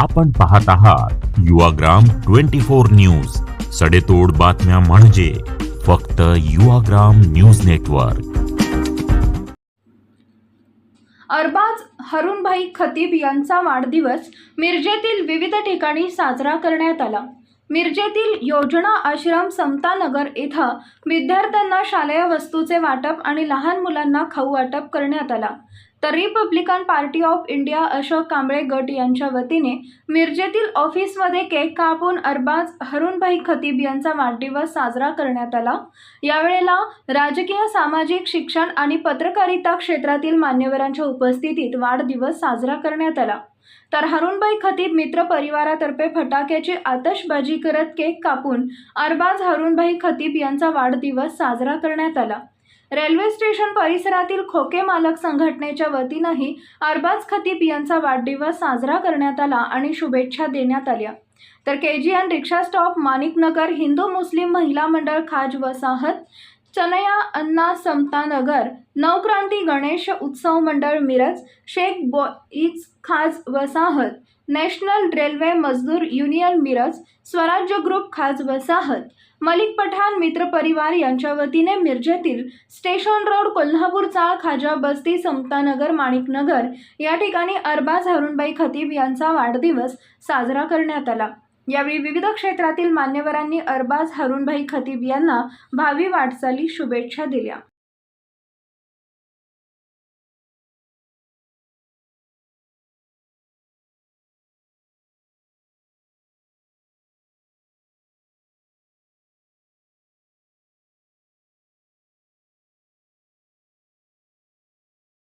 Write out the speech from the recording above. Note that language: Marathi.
आपण पाहत आहात युवाग्राम ट्वेंटी फोर न्यूज. सडेतोड बातम्या म्हणजे फक्त युवाग्राम न्यूज नेटवर्क. अरबाज हरुणभाई खतीब यांचा वाढदिवस मिरजेतील विविध ठिकाणी साजरा करण्यात आला. मिरजेतील योजना आश्रम समतानगर इथं विद्यार्थ्यांना शालेय वस्तूचे वाटप आणि लहान मुलांना खाऊ वाटप करण्यात आला. तर Republican Party of India Ashok Kamble गट यांच्या वतीने मिरजेतील ऑफिसमध्ये केक कापून अरबाज हरुणभाई खतीब यांचा वाढदिवस साजरा करण्यात आला. यावेळेला राजकीय सामाजिक शिक्षण आणि पत्रकारिता क्षेत्रातील मान्यवरांच्या उपस्थितीत वाढदिवस साजरा करण्यात आला. तर हरुणबाई खतीब मित्र परिवारातर्फे फटाक्याची आतषबाजी करत केक कापून अरबाज हरुणभाई खतीब यांचा वाढदिवस साजरा करण्यात आला. रेल्वे स्टेशन परिसरातील खोके मालक संघटनेच्या वतीनंही अरबाज खतीब यांचा वाढदिवस साजरा करण्यात आला आणि शुभेच्छा देण्यात आल्या. तर K G N rickshaw stop Maniknagar Hindu मुस्लिम महिला मंडळ खाज वसाहत चनया अन्ना समतानगर नवक्रांती गणेश उत्सव मंडळ मिरज शेख बॉईज खाज वसाहत नॅशनल रेल्वे मजदूर युनियन मिरज स्वराज्य ग्रुप खाज वसाहत मलिक पठाण मित्र परिवार यांच्या वतीने मिरजेतील स्टेशन रोड कोल्हापूर चाळ खाजा बस्ती समतानगर माणिकनगर या ठिकाणी अरबाज हरुणबाई खतीब यांचा वाढदिवस साजरा करण्यात आला. यावेळी विविध क्षेत्रातील मान्यवरांनी अरबाज हरुणभाई खतीब यांना भावी वाटचाली शुभेच्छा दिल्या.